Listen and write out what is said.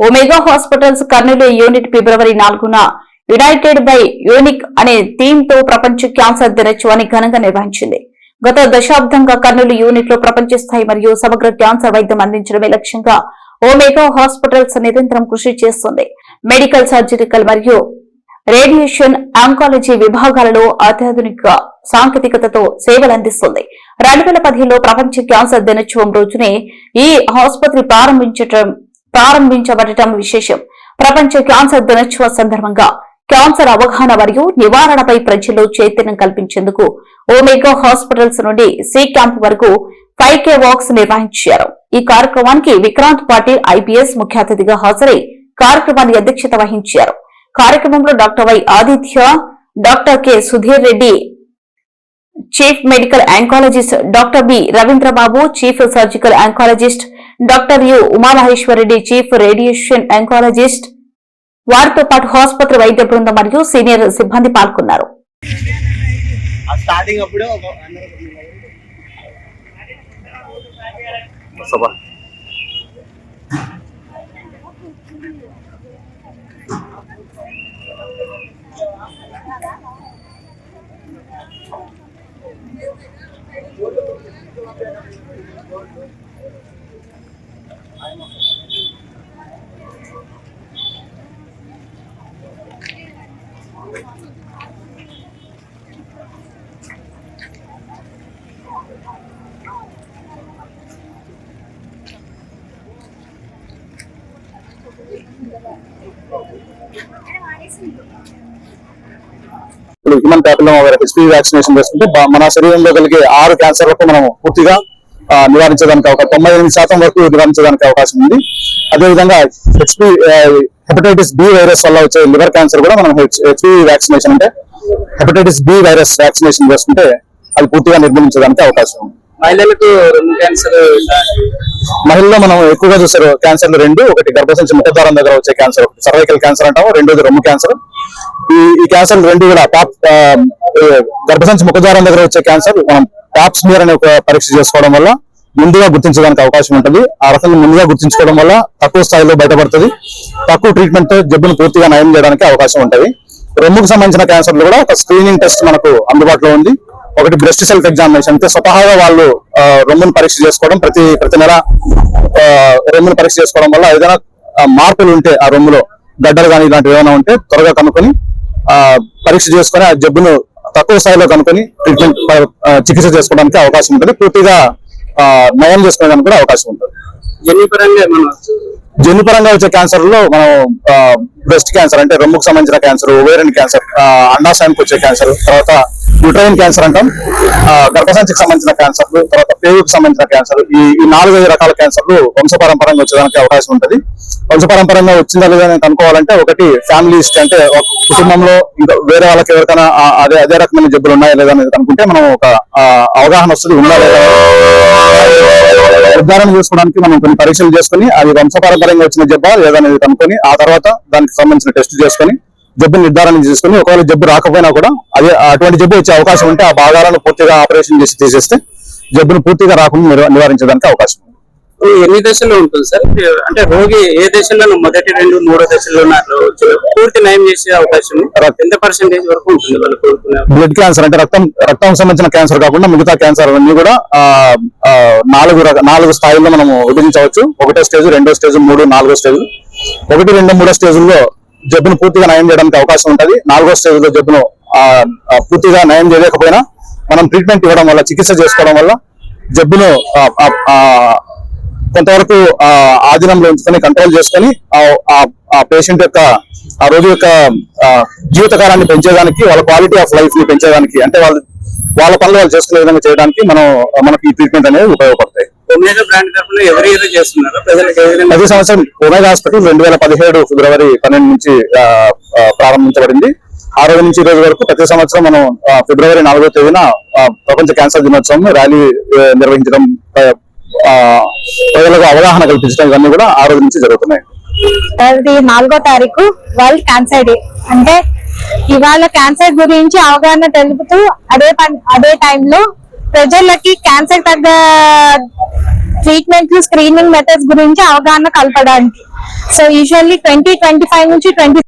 Omega hospitals Kurnool unit ఫిబ్రవరి నాలుగున united by unique అనే థీమ్తో ప్రపంచ క్యాన్సర్ దినోత్సవాన్ని ఘనంగా నిర్వహించింది. గత దశాబ్దంగా కర్నూలు యూనిట్లో ప్రపంచ స్థాయి మరియు సమగ్ర క్యాన్సర్ వైద్యం అందించడమే లక్ష్యంగా ఓమేగా హాస్పిటల్స్ నిరంతరం కృషి చేస్తుంది. మెడికల్ సర్జికల్ మరియు రేడియేషన్ ఆంకాలజీ విభాగాలలో అత్యాధునిక సాంకేతికతతో సేవలు అందిస్తుంది. రెండు వేల ప్రపంచ క్యాన్సర్ దినోత్సవం రోజునే ఈ ఆసుపత్రి ప్రారంభించడం ప్రారంభించబడటం విశేషం. ప్రపంచ క్యాన్సర్ దినోత్సవ సందర్భంగా క్యాన్సర్ అవగాహన మరియు నివారణపై ప్రజల్లో చైతన్యం కల్పించేందుకు ఓమేగా హాస్పిటల్స్ నుండి సి క్యాంప్ వరకు ఫైవ్ కే వాక్స్ నిర్వహించారు. ఈ కార్యక్రమానికి విక్రాంత్ పాటిల్ ఐపీఎస్ ముఖ్య అతిథిగా హాజరై కార్యక్రమాన్ని అధ్యక్షత వహించారు. కార్యక్రమంలో doctor Y Aditya doctor K Sudheer Reddy chief medical oncologist doctor B Ravindrababu chief surgical oncologist doctor U Umamaheswarareddy chief radiation oncologist వారితో పాటు ఆసుపత్రి వైద్య బృందం మరియు సీనియర్ సిబ్బంది పాల్గొన్నారు. ఆ స్టార్టింగ్ ఇప్పుడు human papilloma virus HPV vaccination చేసుకుంటే మన శరీరంలో కలిగే ఆరు క్యాన్సర్లకు మనం పూర్తిగా నివారించడానికి అవకాశం తొంభై ఎనిమిది శాతం వరకు నివారించడానికి అవకాశం ఉంది. అదేవిధంగా హెచ్పి హెపటైటిస్ బి వైరస్ వల్ల వచ్చే లివర్ క్యాన్సర్ కూడా మనం హెచ్పివి వ్యాక్సినేషన్ అంటే హెపటైటిస్ బి వైరస్ వ్యాక్సినేషన్ చేసుకుంటే అది పూర్తిగా నిర్మూలించడానికి అవకాశం ఉంది. మహిళలకు రొమ్ము క్యాన్సర్ మహిళల్లో మనం ఎక్కువగా చూసారు క్యాన్సర్లు రెండు ఒకటి గర్భసంచి ముఖద్వారం దగ్గర వచ్చే క్యాన్సర్ ఒకటి సర్వైకల్ క్యాన్సర్ అంటాము రెండోది రొమ్ము క్యాన్సర్. ఈ ఈ క్యాన్సర్ రెండు కూడా పాప్ గర్భసంచి ముఖద్వారం దగ్గర వచ్చే క్యాన్సర్ మనం పాప్ స్మియర్ అనే ఒక పరీక్ష చేసుకోవడం వల్ల ముందుగా గుర్తించడానికి అవకాశం ఉంటుంది. ఆ రకంగా ముందుగా గుర్తించుకోవడం వల్ల తక్కువ స్థాయిలో బయటపడుతుంది. తక్కువ ట్రీట్మెంట్తో జబ్బును పూర్తిగా నయం చేయడానికి అవకాశం ఉంటుంది. రొమ్ముకు సంబంధించిన క్యాన్సర్లు కూడా ఒక స్క్రీనింగ్ టెస్ట్ మనకు అందుబాటులో ఉంది. ఒకటి బ్రెస్ట్ సెల్ఫ్ ఎగ్జామినేషన్ అంటే స్వతహాగా వాళ్ళు రొమ్మును పరీక్ష చేసుకోవడం ప్రతి ప్రతి నెల రొమ్మును పరీక్ష చేసుకోవడం వల్ల ఏదైనా మార్పులు ఉంటే ఆ రొమ్ములో గడ్డలు కానీ ఇలాంటివి ఏమైనా ఉంటే త్వరగా కనుక్కొని పరీక్ష చేసుకొని ఆ జబ్బును తక్కువ స్థాయిలో కనుక్కొని ట్రీట్మెంట్ చికిత్స చేసుకోవడానికి అవకాశం ఉంటుంది. పూర్తిగా నయం చేసుకోవడానికి కూడా అవకాశం ఉంటుంది. జన్యుపరంగా వచ్చే క్యాన్సర్లో మనం బ్రెస్ట్ క్యాన్సర్ అంటే రొమ్ముకు సంబంధించిన క్యాన్సర్ ఓవేరియన్ క్యాన్సర్ అండాశయానికి వచ్చే క్యాన్సర్ తర్వాత యూట్రైన్ క్యాన్సర్ అంటాం. ఆ, గర్భసంచికి సంబంధించిన క్యాన్సర్లు తర్వాత పేగుకు సంబంధించిన క్యాన్సర్ ఈ ఈ నాలుగైదు రకాల క్యాన్సర్లు వంశపారంపరంగా వచ్చేదానికి అవకాశం ఉంటుంది. వంశపారంపరంగా వచ్చిందా లేదా అని కనుక్కోవాలంటే ఒకటి ఫ్యామిలీ హిస్టరీ అంటే ఒక కుటుంబంలో ఇంకా వేరే వాళ్ళకి ఎవరికైనా అదే అదే రకమైన జబ్బులు ఉన్నాయా లేదా అనేది కనుక్కుంటే మనం ఒక అవగాహన వస్తుంది ఉందా లేదా నిర్ధారణ చేసుకోవడానికి మనం కొన్ని పరీక్షలు చేసుకుని అది వంశపరంపరంగా వచ్చిన జబ్బా లేదా అనేది కనుక్కొని ఆ తర్వాత దానికి సంబంధించిన టెస్ట్ చేసుకొని జబ్బు నిర్ధారణ చేసుకుని ఒకవేళ జబ్బు రాకపోయినా కూడా అదే అటువంటి జబ్బు వచ్చే అవకాశం ఉంటే ఆ భాగాలను పూర్తిగా ఆపరేషన్ చేసి తీసేస్తే జబ్బును పూర్తిగా రాకుండా నివ- నివారించడానికి అవకాశం ఉంది. ఎన్ని దశల్లో ఉంటుంది సార్? అంటే రోగి ఏ దశలో మొదటి రెండు మూడో దశల్లో పూర్తి నయం చేసే అవకాశం ఎంత పర్సెంటేజ్ వరకు ఉంటుంది వాళ్ళు బ్లడ్ క్యాన్సర్ అంటే రక్తం రక్తం సంబంధించిన క్యాన్సర్ కాకుండా మిగతా క్యాన్సర్ అన్ని కూడా నాలుగు నాలుగు స్థాయిల్లో మనం విభజించవచ్చు. ఒకటో స్టేజ్ రెండో స్టేజ్ మూడు నాలుగో స్టేజ్. ఒకటి రెండు మూడో స్టేజ్లో జబ్బును పూర్తిగా నయం చేయడానికి అవకాశం ఉంటుంది. నాలుగో స్టేజ్లో జబ్బును పూర్తిగా నయం చేయలేకపోయినా మనం ట్రీట్మెంట్ ఇవ్వడం వల్ల చికిత్స చేసుకోవడం వల్ల జబ్బును కొంతవరకు ఆధీనంలో ఉంచుకొని కంట్రోల్ చేసుకొని ఆ- ఆ- పేషెంట్ యొక్క ఆ రోజు యొక్క జీవితకాలాన్ని పెంచేదానికి వాళ్ళ క్వాలిటీ ఆఫ్ లైఫ్ని పెంచేదానికి అంటే వాళ్ళు వాళ్ళ పనులు వాళ్ళు చేసుకునే విధంగా చేయడానికి మనం మనకి ఈ ట్రీట్మెంట్ అనేది ఉపయోగపడతాయి. ఒమేగా బ్రాండ్ తరఫున ఎవరి ఇయర్ చేస్తున్నారు ప్రతి సంవత్సరం ఒమేగా హాస్పిటల్ రెండు వేల పదిహేడు ఫిబ్రవరి పన్నెండు నుంచి ప్రారంభించబడింది. ఆ రోజు నుంచి ఈ రోజు వరకు ప్రతి సంవత్సరం మనం ఫిబ్రవరి నాలుగో తేదీన ప్రపంచ క్యాన్సర్ దినోత్సవం ర్యాలీ నిర్వహించడం ప్రజలకు అవగాహన కల్పించడం ఇవన్నీ కూడా ఆ రోజు నుంచి జరుగుతున్నాయి. అది నాలుగో తారీఖు వరల్డ్ క్యాన్సర్ డే. అంటే ఇవాళ క్యాన్సర్ గురించి అవగాహన తెలుపుతూ అదే అదే టైంలో ప్రజలకి క్యాన్సర్ తగ్గ ట్రీట్మెంట్ స్క్రీనింగ్ మెథడ్స్ గురించి అవగాహన కలపడానికి. So usually twenty twenty five నుంచి ట్వంటీ